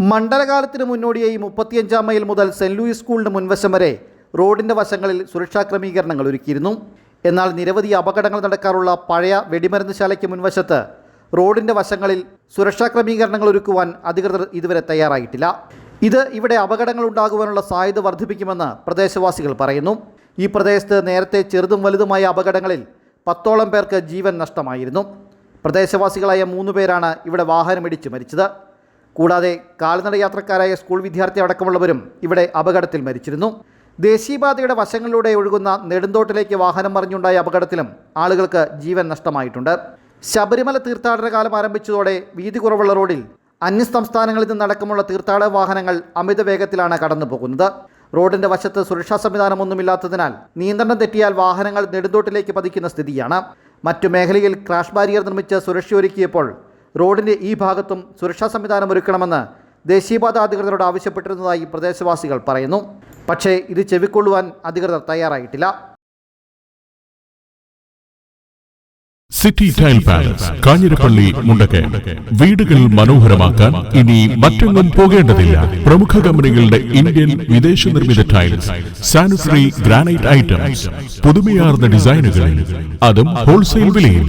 മണ്ഡലകാലത്തിന് മുന്നോടിയായി മുപ്പത്തിയഞ്ചാം മൈൽ മുതൽ സെന്റ് ലൂയിസ് സ്കൂളിന് മുൻവശം വരെ റോഡിന്റെ വശങ്ങളിൽ സുരക്ഷാ ക്രമീകരണങ്ങൾ ഒരുക്കിയിരുന്നു. എന്നാൽ നിരവധി അപകടങ്ങൾ നടക്കാറുള്ള പഴയ വെടിമരുന്ന് ശാലയ്ക്ക് മുൻവശത്ത് റോഡിന്റെ വശങ്ങളിൽ സുരക്ഷാ ക്രമീകരണങ്ങൾ ഒരുക്കുവാൻ അധികൃതർ ഇതുവരെ തയ്യാറായിട്ടില്ല. ഇത് ഇവിടെ അപകടങ്ങൾ ഉണ്ടാകുവാനുള്ള സാധ്യത വർദ്ധിപ്പിക്കുമെന്ന് പ്രദേശവാസികൾ പറയുന്നു. ഈ പ്രദേശത്ത് നേരത്തെ ചെറുതും വലുതുമായ അപകടങ്ങളിൽ പത്തോളം പേർക്ക് ജീവൻ നഷ്ടമായിരുന്നു. പ്രദേശവാസികളായ മൂന്ന് പേരാണ് ഇവിടെ വാഹനമിടിച്ച് മരിച്ചത്. കൂടാതെ കാൽനട യാത്രക്കാരായ സ്കൂൾ വിദ്യാർത്ഥി അടക്കമുള്ളവരും ഇവിടെ അപകടത്തിൽ മരിച്ചിരുന്നു. ദേശീയപാതയുടെ വശങ്ങളിലൂടെ ഒഴുകുന്ന നെടുന്തോട്ടിലേക്ക് വാഹനം മറിഞ്ഞുണ്ടായ അപകടത്തിലും ആളുകൾക്ക് ജീവൻ നഷ്ടമായിട്ടുണ്ട്. ശബരിമല തീർത്ഥാടന കാലം ആരംഭിച്ചതോടെ വീതി കുറവുള്ള റോഡിൽ അന്യസംസ്ഥാനങ്ങളിൽ നിന്നടക്കമുള്ള തീർത്ഥാടക വാഹനങ്ങൾ അമിത വേഗത്തിലാണ് കടന്നു പോകുന്നത് റോഡിന്റെ വശത്ത് സുരക്ഷാ സംവിധാനമൊന്നുമില്ലാത്തതിനാൽ നിയന്ത്രണം തെറ്റിയാൽ വാഹനങ്ങൾ നെടുന്തോട്ടിലേക്ക് പതിക്കുന്ന സ്ഥിതിയാണ്. മറ്റു മേഖലയിൽ ക്രാഷ് ബാരിയർ നിർമ്മിച്ച് സുരക്ഷയൊരുക്കിയപ്പോൾ റോഡിന്റെ ഈ ഭാഗത്തും സുരക്ഷാ സംവിധാനം ഒരുക്കണമെന്ന് ദേശീയപാത അധികൃതരോട് ആവശ്യപ്പെട്ടിരുന്നതായി പ്രദേശവാസികൾ പറയുന്നു. പക്ഷേ ഇത് ചെവിക്കൊള്ളുവാൻ അധികൃതർ തയ്യാറായിട്ടില്ല. City tile palace Kanjirappally Mundakkayam. വീടുകൾ മനോഹരമാക്കാൻ ഇനി മറ്റൊന്നും പോകേണ്ടതില്ല. പ്രമുഖ കമ്പനികളുടെ ഇന്ത്യൻ വിദേശ നിർമ്മിത ടൈൽസ് സാനിറ്ററി ഗ്രാനൈറ്റ് ഐറ്റംസ് പുതുമയാർന്ന ഡിസൈനുകളിൽ അതും ഹോൾസെയിൽ വിലയിൽ.